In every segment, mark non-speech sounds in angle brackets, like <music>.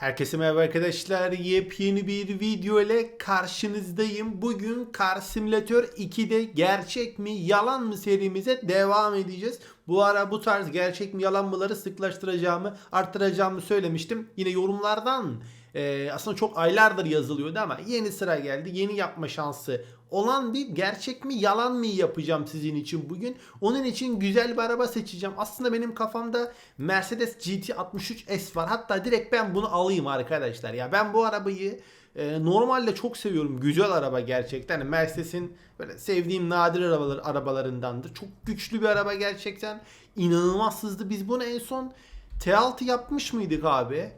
Herkese merhaba arkadaşlar. Yepyeni bir video ile karşınızdayım. Bugün Car Simulator 2'de gerçek mi yalan mı serimize devam edeceğiz. Bu ara bu tarz gerçek mi yalan mıları sıklaştıracağımı, arttıracağımı söylemiştim. Yine yorumlardan e, aslında çok aylardır yazılıyordu ama yeni sıra geldi. Yeni yapma şansı olan bir gerçek mi yalan mı yapacağım sizin için bugün. Onun için güzel bir araba seçeceğim. Aslında benim kafamda Mercedes GT 63S var. Hatta direkt ben bunu alayım arkadaşlar. Ya ben bu arabayı e, normalde çok seviyorum. Güzel araba gerçekten. Yani Mercedes'in böyle sevdiğim nadir arabalar, arabalarındandır. Çok güçlü bir araba gerçekten. İnanılmaz hızlı. Biz bunu en son T6 yapmış mıydık abi?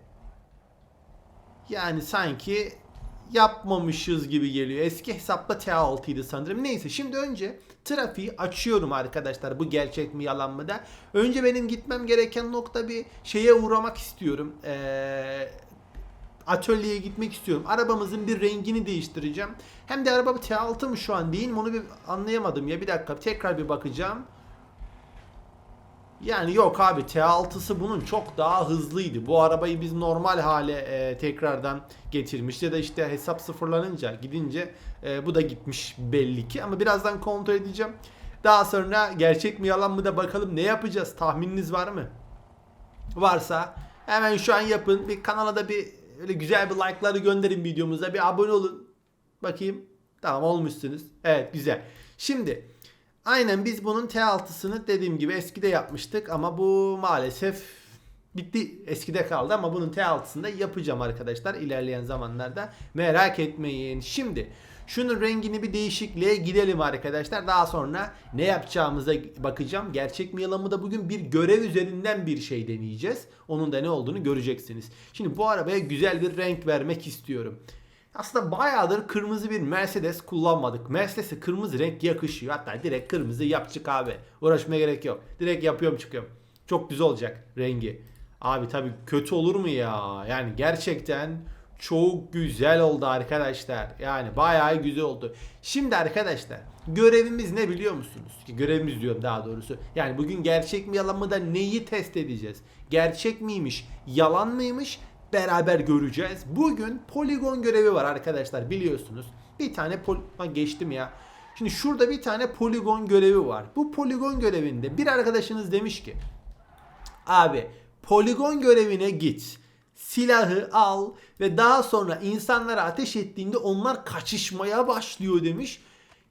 Yani sanki yapmamışız gibi geliyor. Eski hesapta T6 idi sanırım. Neyse şimdi önce trafiği açıyorum arkadaşlar. Bu gerçek mi yalan mı da. Önce benim gitmem gereken nokta bir şeye uğramak istiyorum. Ee, atölyeye gitmek istiyorum. Arabamızın bir rengini değiştireceğim. Hem de araba T6 mı şu an değil mi onu bir anlayamadım ya. Bir dakika tekrar bir bakacağım. Yani yok abi T6'sı bunun çok daha hızlıydı. Bu arabayı biz normal hale e, tekrardan getirmiş ya da işte hesap sıfırlanınca gidince e, bu da gitmiş belli ki ama birazdan kontrol edeceğim. Daha sonra gerçek mi yalan mı da bakalım ne yapacağız tahmininiz var mı? Varsa hemen şu an yapın bir kanala da bir öyle güzel bir like'ları gönderin videomuza bir abone olun. Bakayım tamam olmuşsunuz. Evet güzel. Şimdi Aynen biz bunun T6'sını dediğim gibi eskide yapmıştık ama bu maalesef bitti. Eskide kaldı ama bunun T6'sını da yapacağım arkadaşlar ilerleyen zamanlarda. Merak etmeyin. Şimdi şunun rengini bir değişikliğe gidelim arkadaşlar. Daha sonra ne yapacağımıza bakacağım. Gerçek mi yalan mı da bugün bir görev üzerinden bir şey deneyeceğiz. Onun da ne olduğunu göreceksiniz. Şimdi bu arabaya güzel bir renk vermek istiyorum. Aslında bayağıdır kırmızı bir Mercedes kullanmadık. Mercedes'e kırmızı renk yakışıyor. Hatta direkt kırmızı yapçık abi. Uğraşmaya gerek yok. Direkt yapıyorum çıkıyorum. Çok güzel olacak rengi. Abi tabi kötü olur mu ya? Yani gerçekten çok güzel oldu arkadaşlar. Yani bayağı güzel oldu. Şimdi arkadaşlar görevimiz ne biliyor musunuz? Ki görevimiz diyorum daha doğrusu. Yani bugün gerçek mi yalan mı da neyi test edeceğiz? Gerçek miymiş? Yalan mıymış? Beraber göreceğiz. Bugün poligon görevi var arkadaşlar biliyorsunuz. Bir tane pol geçtim ya. Şimdi şurada bir tane poligon görevi var. Bu poligon görevinde bir arkadaşınız demiş ki abi poligon görevine git. Silahı al ve daha sonra insanlara ateş ettiğinde onlar kaçışmaya başlıyor demiş.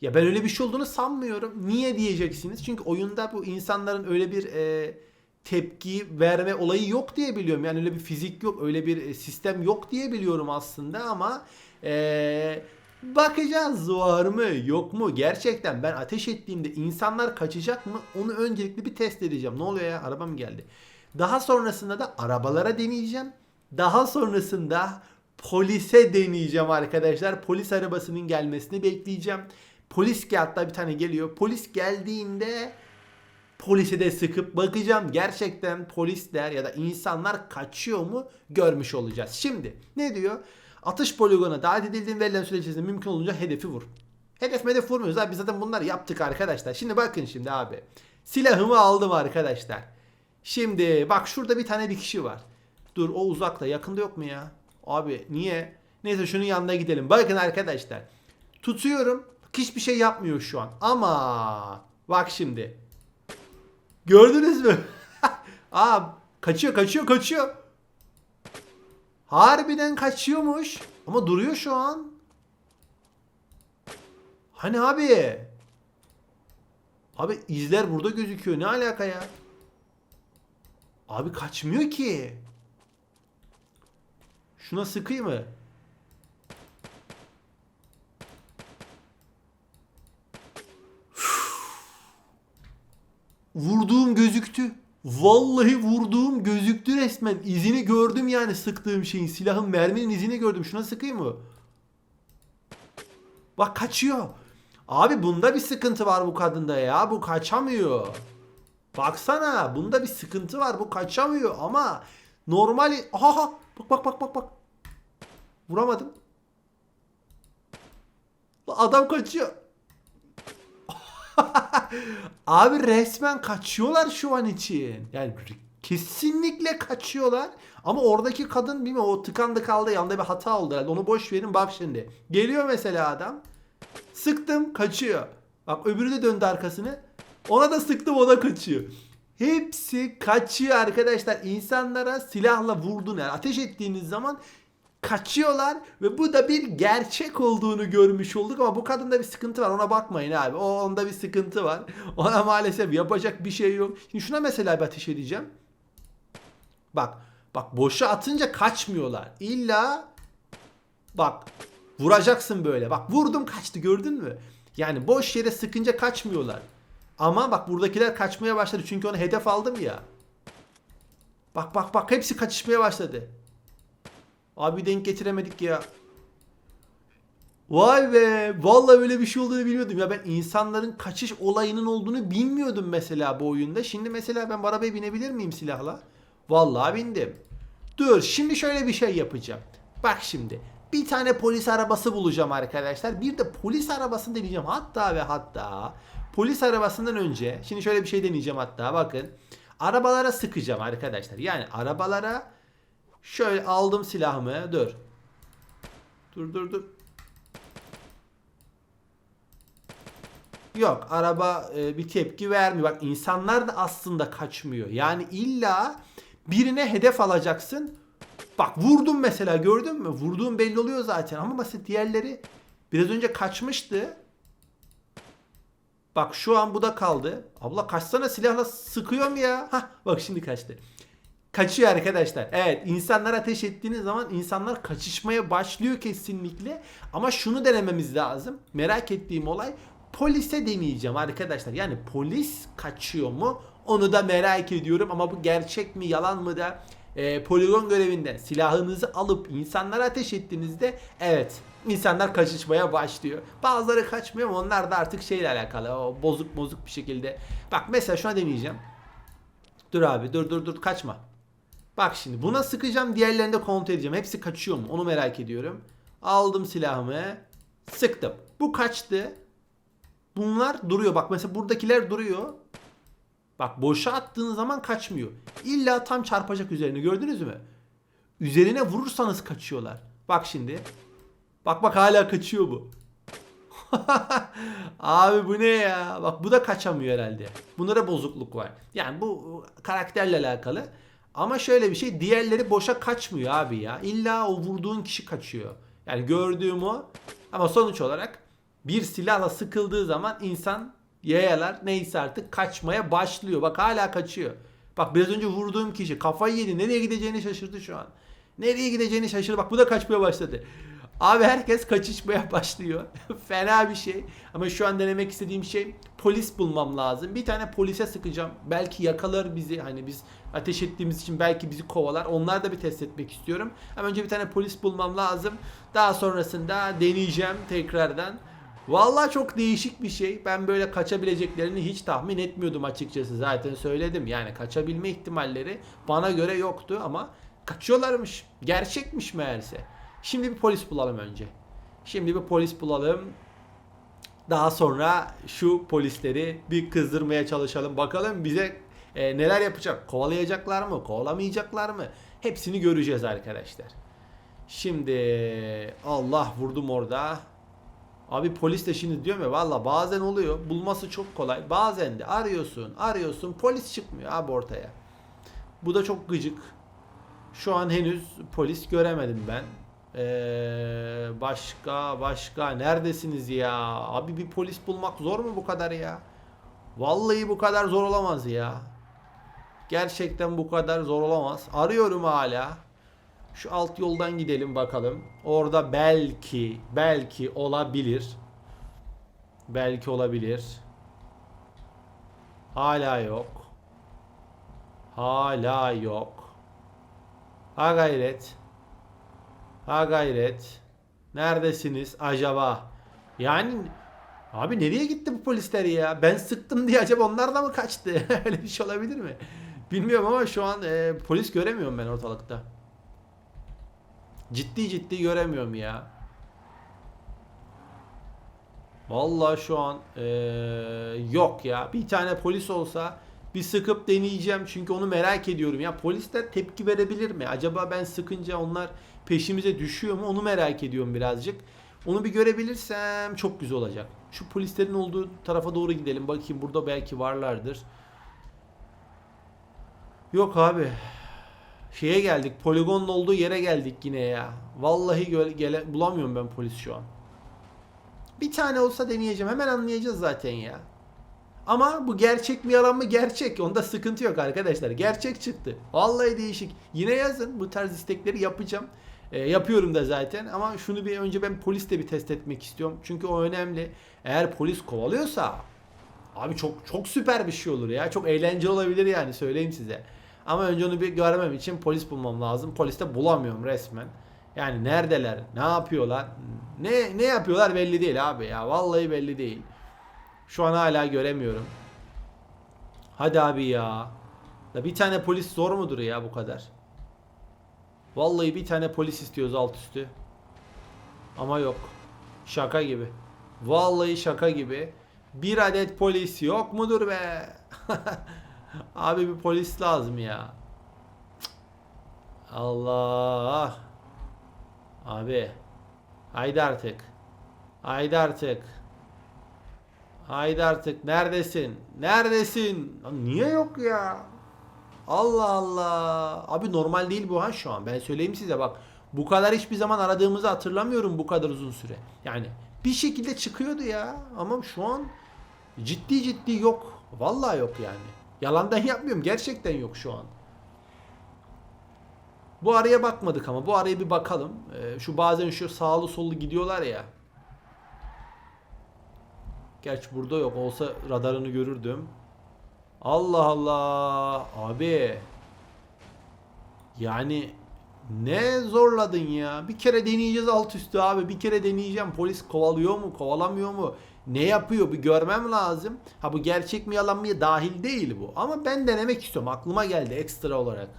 Ya ben öyle bir şey olduğunu sanmıyorum. Niye diyeceksiniz? Çünkü oyunda bu insanların öyle bir e, tepki verme olayı yok diye biliyorum. Yani öyle bir fizik yok, öyle bir e, sistem yok diye biliyorum aslında ama ee, bakacağız var mı yok mu? Gerçekten ben ateş ettiğimde insanlar kaçacak mı? Onu öncelikli bir test edeceğim. Ne oluyor ya? Arabam geldi. Daha sonrasında da arabalara deneyeceğim. Daha sonrasında polise deneyeceğim arkadaşlar. Polis arabasının gelmesini bekleyeceğim. Polis ki hatta bir tane geliyor. Polis geldiğinde polise de sıkıp bakacağım gerçekten polisler ya da insanlar kaçıyor mu görmüş olacağız. Şimdi ne diyor? Atış poligona davet edildiğin verilen süre içerisinde mümkün olunca hedefi vur. Hedef hedef vurmuyoruz abi biz zaten bunları yaptık arkadaşlar. Şimdi bakın şimdi abi. Silahımı aldım arkadaşlar. Şimdi bak şurada bir tane bir kişi var. Dur o uzakta yakında yok mu ya? Abi niye? Neyse şunun yanına gidelim. Bakın arkadaşlar. Tutuyorum. Hiçbir şey yapmıyor şu an. Ama bak şimdi. Gördünüz mü? <laughs> Aa kaçıyor kaçıyor kaçıyor. Harbiden kaçıyormuş. Ama duruyor şu an. Hani abi? Abi izler burada gözüküyor. Ne alaka ya? Abi kaçmıyor ki. Şuna sıkayım mı? Vurduğum gözüktü. Vallahi vurduğum gözüktü resmen. İzini gördüm yani sıktığım şeyin. Silahın merminin izini gördüm. Şuna sıkayım mı? Bak kaçıyor. Abi bunda bir sıkıntı var bu kadında ya. Bu kaçamıyor. Baksana bunda bir sıkıntı var. Bu kaçamıyor ama normali... Aha bak bak bak bak bak. Vuramadım. Adam kaçıyor. <laughs> Abi resmen kaçıyorlar şu an için. Yani Kesinlikle kaçıyorlar. Ama oradaki kadın bilmiyorum o tıkandı kaldı yanında bir hata oldu herhalde. Onu boş verin bak şimdi. Geliyor mesela adam. Sıktım kaçıyor. Bak öbürü de döndü arkasını. Ona da sıktım o da kaçıyor. Hepsi kaçıyor arkadaşlar. İnsanlara silahla vurdun yani ateş ettiğiniz zaman kaçıyorlar ve bu da bir gerçek olduğunu görmüş olduk ama bu kadında bir sıkıntı var ona bakmayın abi. O onda bir sıkıntı var. <laughs> Ona maalesef yapacak bir şey yok. Şimdi şuna mesela bir ateş edeceğim. Bak bak boşa atınca kaçmıyorlar. İlla bak vuracaksın böyle. Bak vurdum kaçtı gördün mü? Yani boş yere sıkınca kaçmıyorlar. Ama bak buradakiler kaçmaya başladı çünkü onu hedef aldım ya. Bak bak bak hepsi kaçışmaya başladı. Abi denk getiremedik ya. Vay be. Vallahi böyle bir şey olduğunu bilmiyordum. Ya ben insanların kaçış olayının olduğunu bilmiyordum mesela bu oyunda. Şimdi mesela ben arabaya binebilir miyim silahla? Vallahi bindim. Dur şimdi şöyle bir şey yapacağım. Bak şimdi. Bir tane polis arabası bulacağım arkadaşlar. Bir de polis arabasını deneyeceğim. Hatta ve hatta polis arabasından önce şimdi şöyle bir şey deneyeceğim hatta bakın. Arabalara sıkacağım arkadaşlar. Yani arabalara Şöyle aldım silahımı. Dur. Dur dur dur. Yok araba e, bir tepki vermiyor. Bak insanlar da aslında kaçmıyor. Yani illa birine hedef alacaksın. Bak vurdum mesela gördün mü? Vurduğum belli oluyor zaten. Ama basit diğerleri biraz önce kaçmıştı. Bak şu an bu da kaldı. Abla kaçsana silahla sıkıyorum ya. Hah bak şimdi kaçtı kaçıyor arkadaşlar. Evet insanlar ateş ettiğiniz zaman insanlar kaçışmaya başlıyor kesinlikle. Ama şunu denememiz lazım. Merak ettiğim olay polise deneyeceğim arkadaşlar. Yani polis kaçıyor mu? Onu da merak ediyorum ama bu gerçek mi yalan mı da e, poligon görevinden silahınızı alıp insanlara ateş ettiğinizde evet insanlar kaçışmaya başlıyor. Bazıları kaçmıyor ama onlar da artık şeyle alakalı o bozuk bozuk bir şekilde. Bak mesela şuna deneyeceğim. Dur abi dur dur dur kaçma. Bak şimdi buna sıkacağım diğerlerini de kontrol edeceğim. Hepsi kaçıyor mu onu merak ediyorum. Aldım silahımı. Sıktım. Bu kaçtı. Bunlar duruyor. Bak mesela buradakiler duruyor. Bak boşa attığın zaman kaçmıyor. İlla tam çarpacak üzerine gördünüz mü? Üzerine vurursanız kaçıyorlar. Bak şimdi. Bak bak hala kaçıyor bu. <laughs> Abi bu ne ya? Bak bu da kaçamıyor herhalde. Bunda bozukluk var. Yani bu karakterle alakalı. Ama şöyle bir şey diğerleri boşa kaçmıyor abi ya. İlla o vurduğun kişi kaçıyor. Yani gördüğüm o. Ama sonuç olarak bir silahla sıkıldığı zaman insan yayalar neyse artık kaçmaya başlıyor. Bak hala kaçıyor. Bak biraz önce vurduğum kişi kafayı yedi. Nereye gideceğini şaşırdı şu an. Nereye gideceğini şaşırdı. Bak bu da kaçmaya başladı. Abi herkes kaçışmaya <laughs> başlıyor. <laughs> Fena bir şey. Ama şu an denemek istediğim şey polis bulmam lazım. Bir tane polise sıkacağım. Belki yakalar bizi. Hani biz ateş ettiğimiz için belki bizi kovalar. Onlar da bir test etmek istiyorum. Ama önce bir tane polis bulmam lazım. Daha sonrasında deneyeceğim tekrardan. Vallahi çok değişik bir şey. Ben böyle kaçabileceklerini hiç tahmin etmiyordum açıkçası. Zaten söyledim. Yani kaçabilme ihtimalleri bana göre yoktu ama kaçıyorlarmış. Gerçekmiş meğerse. Şimdi bir polis bulalım önce. Şimdi bir polis bulalım. Daha sonra şu polisleri bir kızdırmaya çalışalım. Bakalım bize e, neler yapacak? Kovalayacaklar mı? Kovalamayacaklar mı? Hepsini göreceğiz arkadaşlar. Şimdi Allah vurdum orada. Abi polis de şimdi diyorum ya valla bazen oluyor. Bulması çok kolay. Bazen de arıyorsun arıyorsun polis çıkmıyor abi ortaya. Bu da çok gıcık. Şu an henüz polis göremedim ben. Ee, başka başka neredesiniz ya? Abi bir polis bulmak zor mu bu kadar ya? Vallahi bu kadar zor olamaz ya. Gerçekten bu kadar zor olamaz. Arıyorum hala. Şu alt yoldan gidelim bakalım. Orada belki belki olabilir. Belki olabilir. Hala yok. Hala yok. Ha gayret. Ha gayret. Neredesiniz acaba? Yani abi nereye gitti bu polisler ya? Ben sıktım diye acaba onlar da mı kaçtı? <laughs> Öyle bir şey olabilir mi? Bilmiyorum ama şu an e, polis göremiyorum ben ortalıkta. Ciddi ciddi göremiyorum ya. Vallahi şu an e, yok ya. Bir tane polis olsa Bir sıkıp deneyeceğim çünkü onu merak ediyorum. Ya polisler tepki verebilir mi? Acaba ben sıkınca onlar peşimize düşüyor mu? Onu merak ediyorum birazcık. Onu bir görebilirsem çok güzel olacak. Şu polislerin olduğu tarafa doğru gidelim. Bakayım burada belki varlardır. Yok abi. Şeye geldik. Poligonun olduğu yere geldik yine ya. Vallahi gele- bulamıyorum ben polis şu an. Bir tane olsa deneyeceğim. Hemen anlayacağız zaten ya. Ama bu gerçek mi yalan mı? Gerçek. Onda sıkıntı yok arkadaşlar. Gerçek çıktı. Vallahi değişik. Yine yazın. Bu tarz istekleri yapacağım. E, yapıyorum da zaten. Ama şunu bir önce ben polisle bir test etmek istiyorum. Çünkü o önemli. Eğer polis kovalıyorsa abi çok çok süper bir şey olur ya. Çok eğlenceli olabilir yani söyleyeyim size. Ama önce onu bir görmem için polis bulmam lazım. Polis de bulamıyorum resmen. Yani neredeler? Ne yapıyorlar? Ne ne yapıyorlar belli değil abi ya. Vallahi belli değil. Şu an hala göremiyorum. Hadi abi ya. Da bir tane polis zor mudur ya bu kadar? Vallahi bir tane polis istiyoruz alt üstü. Ama yok. Şaka gibi. Vallahi şaka gibi. Bir adet polis yok mudur be? <laughs> Abi bir polis lazım ya. Allah. Abi. Haydi artık. Haydi artık. Haydi artık. Neredesin? Neredesin? Lan niye yok ya? Allah Allah. Abi normal değil bu ha şu an. Ben söyleyeyim size bak. Bu kadar hiçbir zaman aradığımızı hatırlamıyorum bu kadar uzun süre. Yani bir şekilde çıkıyordu ya. Ama şu an ciddi ciddi yok. Vallahi yok yani. Yalandan yapmıyorum. Gerçekten yok şu an. Bu araya bakmadık ama bu araya bir bakalım. Ee, şu bazen şu sağlı sollu gidiyorlar ya. Gerçi burada yok. Olsa radarını görürdüm. Allah Allah. Abi. Yani ne zorladın ya? Bir kere deneyeceğiz alt üstü abi. Bir kere deneyeceğim. Polis kovalıyor mu, kovalamıyor mu? Ne yapıyor? Bir görmem lazım. Ha bu gerçek mi yalan mı dahil değil bu. Ama ben denemek istiyorum. Aklıma geldi ekstra olarak.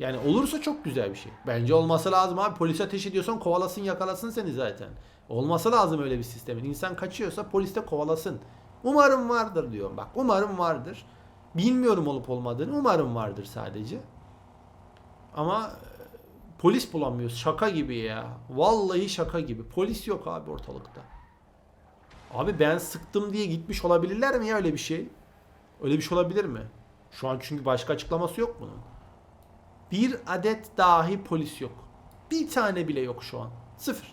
Yani olursa çok güzel bir şey. Bence olması lazım abi. Polis ateş ediyorsan kovalasın yakalasın seni zaten. Olması lazım öyle bir sistemin. İnsan kaçıyorsa polis de kovalasın. Umarım vardır diyorum. Bak umarım vardır. Bilmiyorum olup olmadığını. Umarım vardır sadece. Ama e, polis bulamıyoruz. Şaka gibi ya. Vallahi şaka gibi. Polis yok abi ortalıkta. Abi ben sıktım diye gitmiş olabilirler mi ya öyle bir şey? Öyle bir şey olabilir mi? Şu an çünkü başka açıklaması yok bunun. Bir adet dahi polis yok. Bir tane bile yok şu an. Sıfır.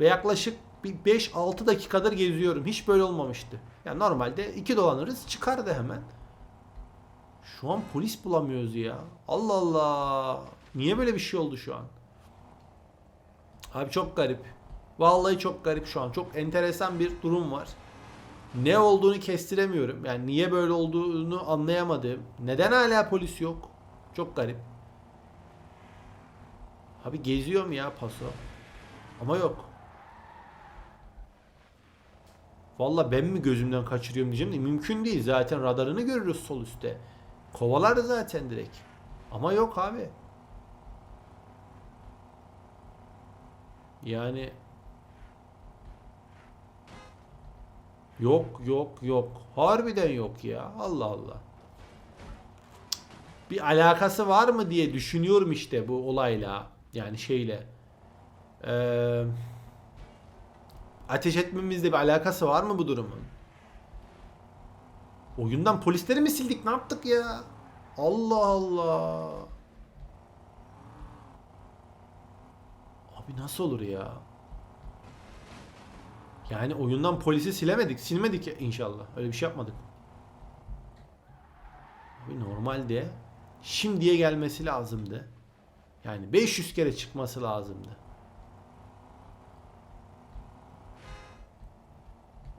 Ve yaklaşık bir 5-6 dakikadır geziyorum. Hiç böyle olmamıştı. Yani normalde iki dolanırız çıkardı hemen. Şu an polis bulamıyoruz ya. Allah Allah. Niye böyle bir şey oldu şu an? Abi çok garip. Vallahi çok garip şu an. Çok enteresan bir durum var. Ne olduğunu kestiremiyorum. Yani niye böyle olduğunu anlayamadım. Neden hala polis yok? Çok garip. Abi geziyorum ya paso. Ama yok. Valla ben mi gözümden kaçırıyorum diyeceğim de mümkün değil. Zaten radarını görürüz sol üstte. Kovalar zaten direkt. Ama yok abi. Yani Yok yok yok. Harbiden yok ya. Allah Allah. Bir alakası var mı diye düşünüyorum işte bu olayla. Yani şeyle. Eee ateş etmemizle bir alakası var mı bu durumun? Oyundan polisleri mi sildik? Ne yaptık ya? Allah Allah. Abi nasıl olur ya? Yani oyundan polisi silemedik. Silmedik inşallah. Öyle bir şey yapmadık. Abi normalde şimdiye gelmesi lazımdı. Yani 500 kere çıkması lazımdı.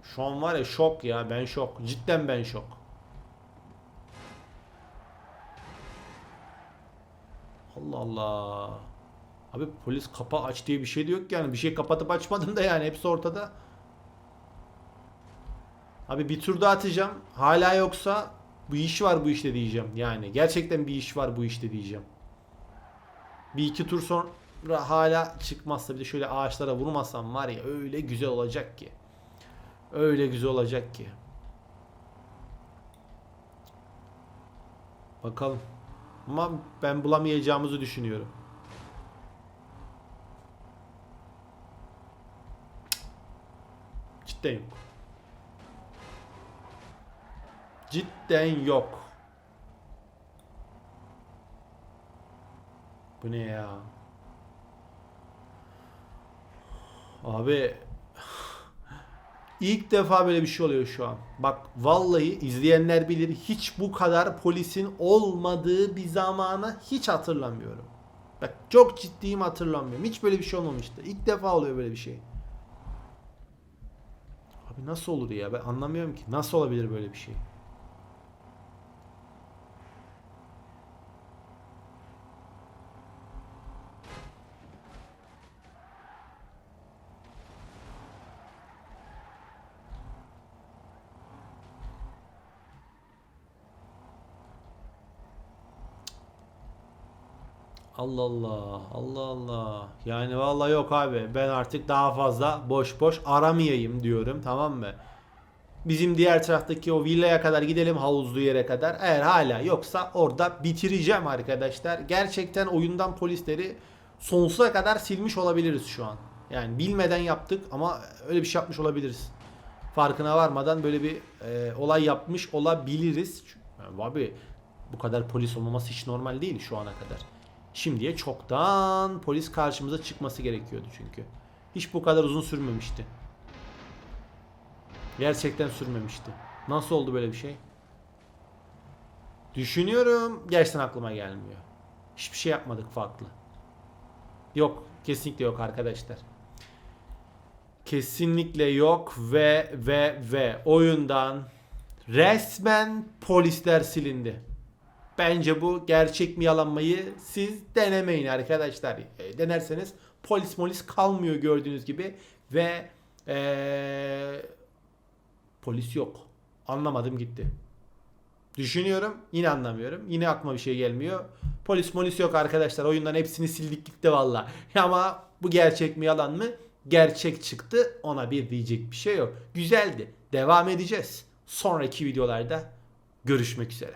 Şu an var ya şok ya ben şok. Cidden ben şok. Allah Allah. Abi polis kapa aç diye bir şey de yok yani. Bir şey kapatıp açmadım da yani hepsi ortada. Abi bir tur daha atacağım. Hala yoksa bu iş var bu işte diyeceğim. Yani gerçekten bir iş var bu işte diyeceğim. Bir iki tur sonra hala çıkmazsa bir de şöyle ağaçlara vurmasam var ya öyle güzel olacak ki. Öyle güzel olacak ki. Bakalım. Ama ben bulamayacağımızı düşünüyorum. Cidden yok. Cidden yok. Bu ne ya? Abi ilk defa böyle bir şey oluyor şu an. Bak vallahi izleyenler bilir hiç bu kadar polisin olmadığı bir zamanı hiç hatırlamıyorum. Bak çok ciddiyim hatırlamıyorum. Hiç böyle bir şey olmamıştı. İlk defa oluyor böyle bir şey. Abi nasıl olur ya? Ben anlamıyorum ki. Nasıl olabilir böyle bir şey? Allah Allah. Allah Allah. Yani vallahi yok abi. Ben artık daha fazla boş boş aramayayım diyorum. Tamam mı? Bizim diğer taraftaki o villaya kadar gidelim havuzlu yere kadar. Eğer hala yoksa orada bitireceğim arkadaşlar. Gerçekten oyundan polisleri sonsuza kadar silmiş olabiliriz şu an. Yani bilmeden yaptık ama öyle bir şey yapmış olabiliriz. Farkına varmadan böyle bir e, olay yapmış olabiliriz. Yani abi bu kadar polis olmaması hiç normal değil şu ana kadar. Şimdiye çoktan polis karşımıza çıkması gerekiyordu çünkü. Hiç bu kadar uzun sürmemişti. Gerçekten sürmemişti. Nasıl oldu böyle bir şey? Düşünüyorum. Gerçekten aklıma gelmiyor. Hiçbir şey yapmadık farklı. Yok. Kesinlikle yok arkadaşlar. Kesinlikle yok ve ve ve oyundan resmen polisler silindi. Bence bu gerçek mi yalanmayı siz denemeyin arkadaşlar. E, denerseniz polis molis kalmıyor gördüğünüz gibi ve eee, polis yok. Anlamadım gitti. Düşünüyorum yine anlamıyorum. Yine aklıma bir şey gelmiyor. Polis molis yok arkadaşlar. Oyundan hepsini sildik gitti valla. <laughs> Ama bu gerçek mi yalan mı? Gerçek çıktı. Ona bir diyecek bir şey yok. Güzeldi. Devam edeceğiz. Sonraki videolarda görüşmek üzere.